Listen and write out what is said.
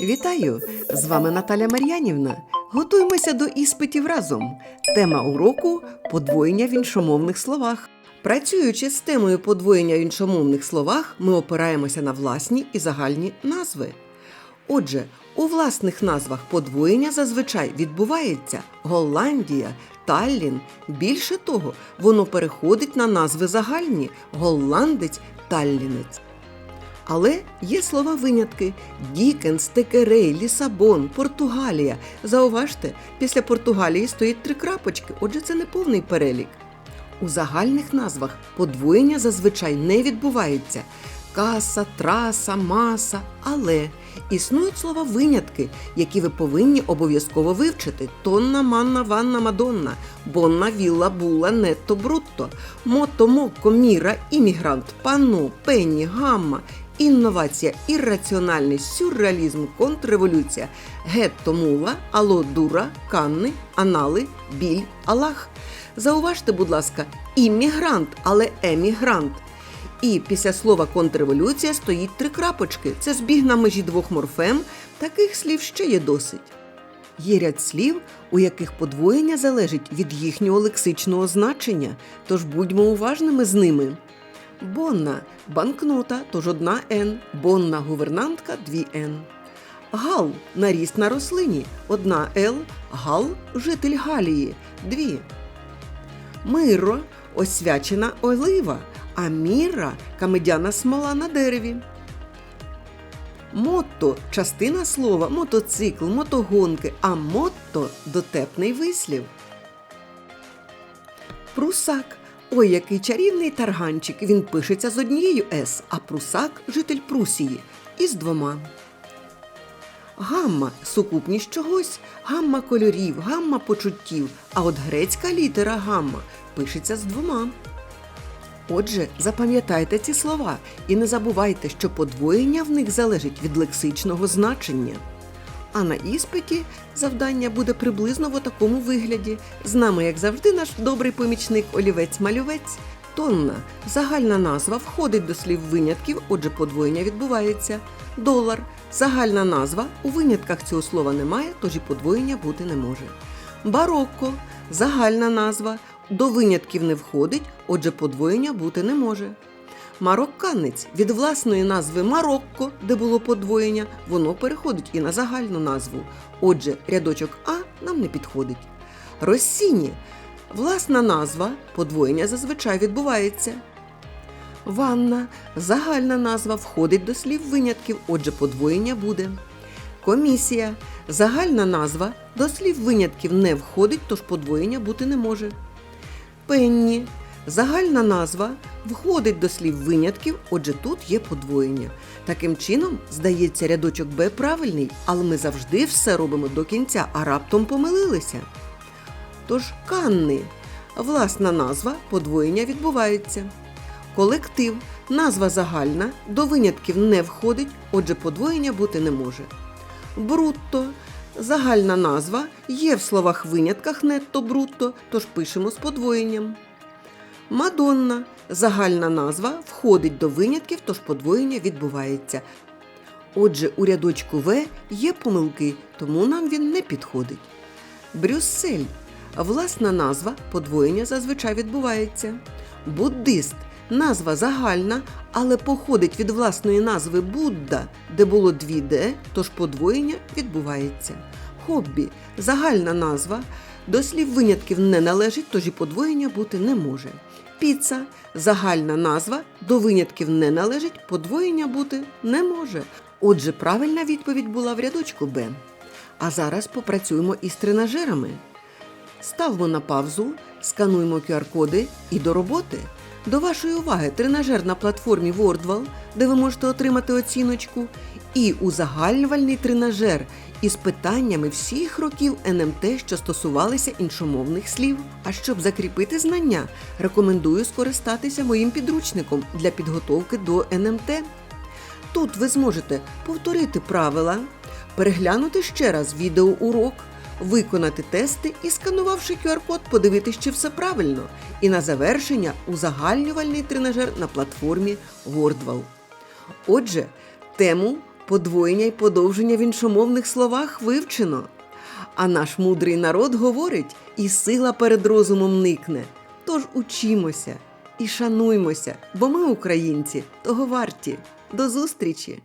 Вітаю! З вами Наталя Мар'янівна. Готуємося до іспитів разом. Тема уроку подвоєння в іншомовних словах. Працюючи з темою подвоєння в іншомовних словах, ми опираємося на власні і загальні назви. Отже, у власних назвах подвоєння зазвичай відбувається Голландія, Таллін. Більше того, воно переходить на назви загальні голландець, таллінець. Але є слова винятки: Дікенс, Текерей, Лісабон, Португалія. Зауважте, після Португалії стоїть три крапочки, отже, це не повний перелік. У загальних назвах подвоєння зазвичай не відбувається. Каса, траса, маса, але існують слова винятки, які ви повинні обов'язково вивчити: тонна, манна, ванна, мадонна, бонна, вілла, була, нетто, брутто, мото, моко, міра, іммігрант, панно, пенні, гамма, інновація, ірраціональність, сюрреалізм, контрреволюція, гетто, мула, ало, дура, канни, анали, біль, алах. Зауважте, будь ласка, іммігрант, але емігрант. І після слова контрреволюція стоїть три крапочки. Це збіг на межі двох морфем. Таких слів ще є досить. Є ряд слів, у яких подвоєння залежить від їхнього лексичного значення, тож будьмо уважними з ними. Бонна банкнота, тож одна Н, бонна гувернантка дві Н. Гал наріст на рослині, одна Л, гал житель Галії, дві. Миро освячена олива, а міра камедяна смола на дереві. Мотто частина слова мотоцикл, мотогонки, а мотто дотепний вислів. Прусак. Ой, який чарівний тарганчик. Він пишеться з однією С, а прусак житель Прусії із двома. Гамма сукупність чогось, гамма кольорів, гамма почуттів. А от грецька літера гамма пишеться з двома. Отже, запам'ятайте ці слова і не забувайте, що подвоєння в них залежить від лексичного значення. А на іспиті завдання буде приблизно в такому вигляді. З нами, як завжди, наш добрий помічник олівець-малювець. Тонна загальна назва входить до слів винятків, отже, подвоєння відбувається. Долар загальна назва. У винятках цього слова немає, тож і подвоєння бути не може. Барокко загальна назва. До винятків не входить, отже, подвоєння бути не може. Марокканець від власної назви Марокко, де було подвоєння, воно переходить і на загальну назву. Отже, рядочок А нам не підходить. Россіні власна назва, подвоєння зазвичай відбувається. Ванна загальна назва входить до слів винятків, отже, подвоєння буде. Комісія загальна назва до слів винятків не входить, тож подвоєння бути не може. Пенні загальна назва входить до слів винятків, отже, тут є подвоєння. Таким чином, здається, рядочок Б правильний, але ми завжди все робимо до кінця, а раптом помилилися. Тож канни власна назва подвоєння відбувається. Колектив назва загальна, до винятків не входить, отже, подвоєння бути не може. Брутто загальна назва є в словах винятках нетто брутто, тож пишемо з подвоєнням. Мадонна загальна назва входить до винятків, тож подвоєння відбувається. Отже, у рядочку В є помилки, тому нам він не підходить. Брюссель власна назва подвоєння зазвичай відбувається. Буддист назва загальна, але походить від власної назви Будда, де було дві Д, тож подвоєння відбувається. Хоббі загальна назва, до слів винятків не належить, тож і подвоєння бути не може. Піца загальна назва, до винятків не належить, подвоєння бути не може. Отже, правильна відповідь була в рядочку Б. А зараз попрацюємо із тренажерами. Ставимо на паузу, скануємо QR-коди і до роботи. До вашої уваги тренажер на платформі WordWall, де ви можете отримати оціночку, і узагальнювальний тренажер із питаннями всіх років НМТ, що стосувалися іншомовних слів. А щоб закріпити знання, рекомендую скористатися моїм підручником для підготовки до НМТ. Тут ви зможете повторити правила, переглянути ще раз відеоурок, виконати тести і, сканувавши QR-код, подивитись, чи все правильно. І на завершення узагальнювальний тренажер на платформі WordWall. Отже, тему подвоєння й подовження в іншомовних словах вивчено. А наш мудрий народ говорить, і сила перед розумом никне. Тож учімося і шануймося, бо ми, українці, того варті. До зустрічі!